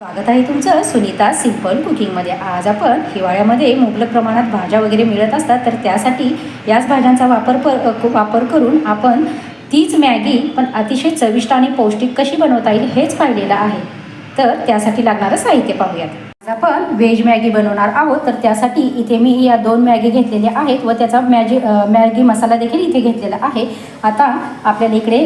स्वागत आहे तुमचं सुनीता सिंपल कुकिंगमध्ये आज आपण हिवाळ्यामध्ये मुबलक प्रमाणात भाज्या वगैरे मिळत असतात तर त्यासाठी याच भाज्यांचा वापर पर वापर करून आपण तीच मॅगी पण अतिशय चविष्ट आणि पौष्टिक कशी बनवता येईल हेच पाहिलेलं आहे. तर त्यासाठी लागणारं साहित्य पाहूयात. आपण व्हेज मॅगी बनवणार आहोत तर त्यासाठी इथे मी या दोन मॅगी घेतलेल्या आहेत व त्याचा मॅजी मॅगी मसाला देखील इथे घेतलेला आहे. आता आपल्याला इकडे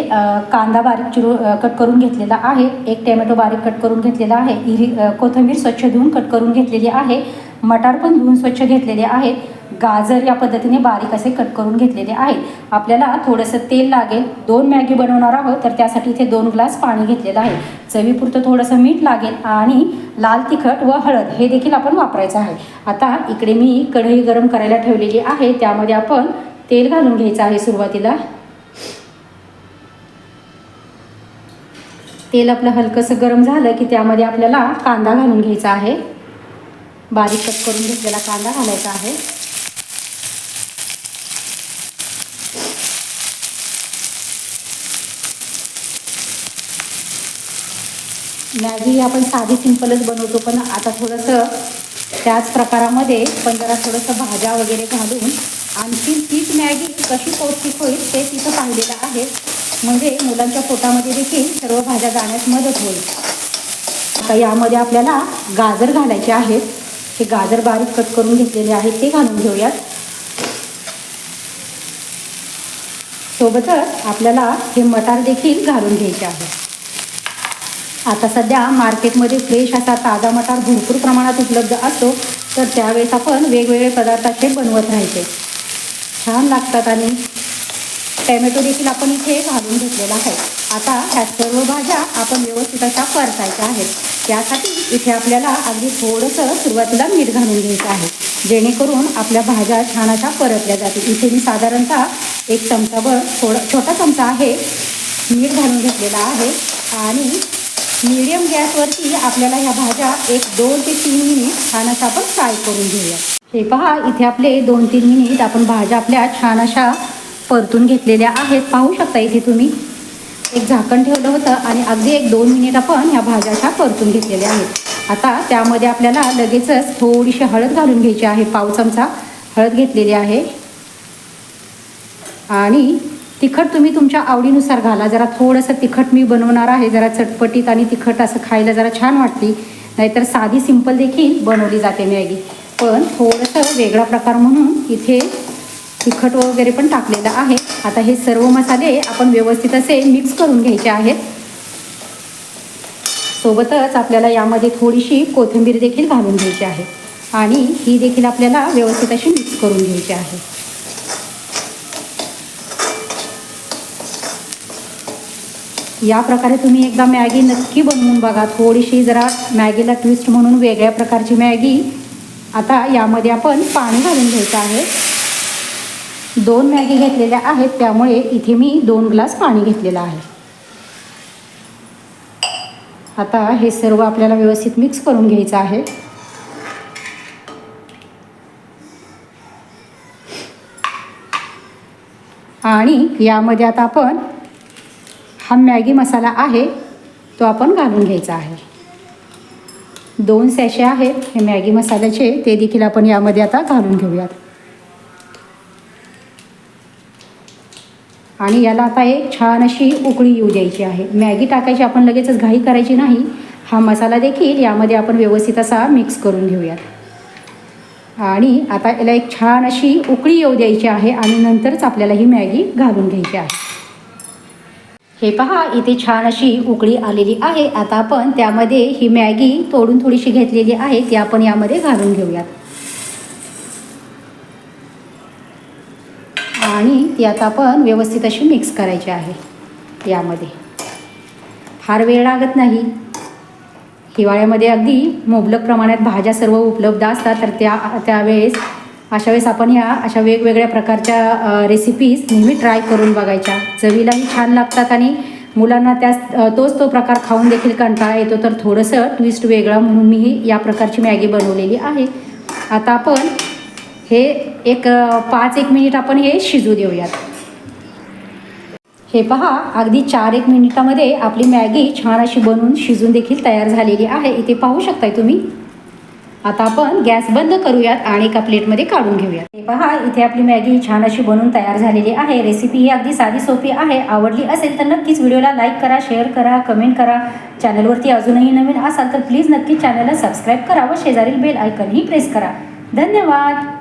कांदा बारीक चिरू कट करून घेतलेला आहे. एक टोमॅटो बारीक कट करून घेतलेला आहे. हिरी कोथिंबीर स्वच्छ धुवून कट करून घेतलेली आहे. मटार पण धुवून स्वच्छ घेतलेले आहेत. गाजर या पद्धतीने बारीक असे कट करून घेतलेले आहेत. आपल्याला थोडंसं तेल लागेल. दोन मॅगी बनवणार आहोत तर त्यासाठी इथे दोन ग्लास पाणी घेतलेलं आहे. चवीपुरतं थोडंसं मीठ लागेल आणि लाल तिखट व हळद हे देखील आपण वापरायचं आहे. आता इकडे मी कढई गरम करायला ठेवलेली आहे. त्यामध्ये आपण तेल घालून घ्यायचं आहे सुरुवातीला. तेल आपलं हलकंसं गरम झालं की त्यामध्ये आपल्याला कांदा घालून घ्यायचा आहे. बारीक कट करून घेतलेला कांदा घालायचा आहे. मॅगी आपण साधी सिंपलच बनवतो पण आता थोडंसं त्याच प्रकारामध्ये पण जरा थोडंसं भाज्या वगैरे घालून आणखी तीच मॅगी कशी पौष्टिक होईल ते तिथं पाहिलेलं आहे. म्हणजे मुलांच्या पोटामध्ये देखील सर्व भाज्या जाण्यास मदत होईल. आता यामध्ये आपल्याला गाजर घालायचे आहेत. हे गाजर बारीक कट करून घेतलेले आहेत ते घालून घेऊयात. सोबतच आपल्याला हे मटार देखील घालून घ्यायचे आहे. आता सध्या मार्केटमध्ये फ्रेश असा ताजा मटार भरपूर प्रमाणात उपलब्ध असतो तर त्यावेळेस आपण वेगवेगळे पदार्थ बनवत राहायचे. छान लागतात आणि टॅमॅटो देखील आपण इथे घालून घेतलेला आहे. आता ह्या सर्व भाज्या आपण व्यवस्थित अशा परतायच्या आहेत. त्यासाठी इथे आपल्याला अगदी थोडंसं सुरुवातीला मीठ घालून घ्यायचं आहे. जेणेकरून आपल्या भाज्या छान अशा परतल्या जातील. इथे मी साधारणतः एक चमचाभर थोडा छोटा चमचा आहे मीठ घालून घेतलेला आहे. आणि मिडियम गॅसवरती आपल्याला ह्या भाज्या एक दोन ते तीन मिनिट छान अशा आपण फ्राय करून घेऊया. हे पहा इथे आपले दोन तीन मिनिट आपण भाज्या आपल्या छान अशा परतून घेतलेल्या आहेत. पाहू शकता इथे तुम्ही. एक झाकण ठेवलं होतं आणि अगदी एक दोन मिनिट आपण ह्या भाज्या अशा परतून घेतलेल्या आहेत. आता त्यामध्ये आपल्याला लगेचच थोडीशी हळद घालून घ्यायची आहे. पाव चमचा हळद घेतलेली आहे. आणि तिखट तुम्ही तुमच्या आवडीनुसार घाला. जरा थोडंसं तिखट मी बनवणार आहे. जरा चटपटीत आणि तिखट असं खायला जरा छान वाटते. नाहीतर साधी सिंपल देखील बनवली जाते मॅगी. पण थोडंसं वेगळा प्रकार म्हणून इथे तिखट वगैरे पण टाकलेलं आहे. आता हे सर्व मसाले आपण व्यवस्थित असे मिक्स करून घ्यायचे आहेत. सोबतच आपल्याला यामध्ये थोडीशी कोथिंबीर देखील घालून घ्यायची आहे. आणि ही देखील आपल्याला व्यवस्थित अशी मिक्स करून घ्यायची आहे. या प्रकारे तुम्ही एकदा मॅगी नक्की बनवून बघा. थोडीशी जरा मॅगीला ट्विस्ट म्हणून वेगळ्या प्रकारची मॅगी आता यामध्ये आपण पाणी घालून घ्यायचं आहे. दोन मॅगी घेतलेल्या आहेत त्यामुळे इथे मी दोन ग्लास पाणी घेतलेलं आहे. आता हे सर्व आपल्याला व्यवस्थित मिक्स करून घ्यायचं आहे. आणि यामध्ये आता आपण हा मॅगी मसाला आहे तो आपण घालून घ्यायचा आहे. दोन सॅशे आहेत हे मॅगी मसाल्याचे ते देखील आपण यामध्ये आता घालून घेऊयात. आणि याला आता एक छान अशी उकळी येऊ द्यायची आहे. मॅगी टाकायची आपण लगेचच घाई करायची नाही. हा मसाला देखील यामध्ये आपण व्यवस्थित असा मिक्स करून घेऊयात. आणि आता याला एक छान अशी उकळी येऊ द्यायची आहे आणि नंतरच आपल्याला ही मॅगी घालून घ्यायची आहे. हे पहा इथे छान अशी उकळी आलेली आहे. आता आपण त्यामध्ये ही मॅगी तोडून थोडीशी घेतलेली आहे. ती आपण यामध्ये घालून घेऊयात. आणि ती आता आपण व्यवस्थित अशी मिक्स करायची आहे. यामध्ये. फार वेळ लागत नाही. हिवाळ्यामध्ये अगदी मुबलक प्रमाणात भाज्या सर्व उपलब्ध असतात तर त्या त्यावेळेस अशा वेळेस आपण ह्या अशा वेगवेगळ्या प्रकारच्या रेसिपीज नेहमी ट्राय करून बघायच्या. चवीलाही छान लागतात आणि मुलांना त्याच तोच तो प्रकार खाऊन देखील कंटाळा येतो तर थोडंसं ट्विस्ट वेगळा म्हणून मी या प्रकारची मॅगी बनवलेली आहे. आता आपण हे एक पाच एक मिनिट आपण हे शिजू देऊयात. हे पहा अगदी चार एक मिनिटामध्ये आपली मॅगी छान अशी बनवून शिजून देखील तयार झालेली आहे. इथे पाहू शकताय तुम्ही? आता आपण गॅस बंद करूयात आणि एका प्लेटमध्ये काढून घेऊयात. हे पहा इथे आपली मॅगी छान अशी बनवून तयार झालेली आहे. रेसिपी ही अगदी साधी सोपी आहे. आवडली असेल तर नक्कीच व्हिडिओला लाईक करा शेअर करा कमेंट करा. चॅनलवरती अजूनही नवीन असाल तर प्लीज नक्की चॅनलला सबस्क्राईब करा व शेजारील बेल आयकनही प्रेस करा. धन्यवाद!